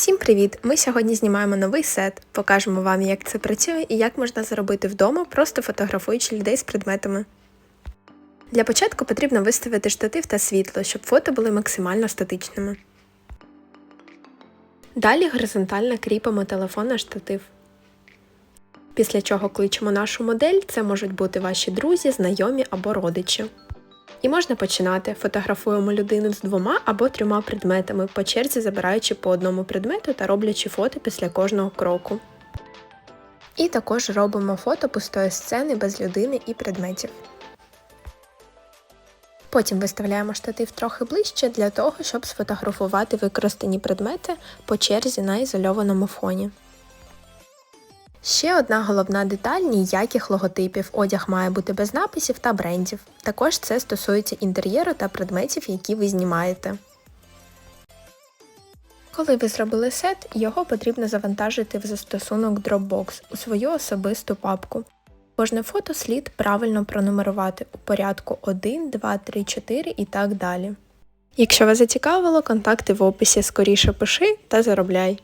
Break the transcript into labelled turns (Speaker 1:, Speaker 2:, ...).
Speaker 1: Всім привіт! Ми сьогодні знімаємо новий сет. Покажемо вам, як це працює і як можна зробити вдома, просто фотографуючи людей з предметами. Для початку потрібно виставити штатив та світло, щоб фото були максимально статичними. Далі горизонтально кріпимо телефон на штатив. Після чого кличемо нашу модель, це можуть бути ваші друзі, знайомі або родичі. І можна починати. Фотографуємо людину з двома або трьома предметами, по черзі забираючи по одному предмету та роблячи фото після кожного кроку. І також робимо фото пустої сцени без людини і предметів. Потім виставляємо штатив трохи ближче для того, щоб сфотографувати використані предмети по черзі на ізольованому фоні. Ще одна головна деталь ніяких логотипів. Одяг має бути без написів та брендів. Також це стосується інтер'єру та предметів, які ви знімаєте. Коли ви зробили сет, його потрібно завантажити в застосунок Dropbox у свою особисту папку. Кожне фото слід правильно пронумерувати у порядку 1, 2, 3, 4 і так далі. Якщо вас зацікавило, контакти в описі скоріше пиши та заробляй.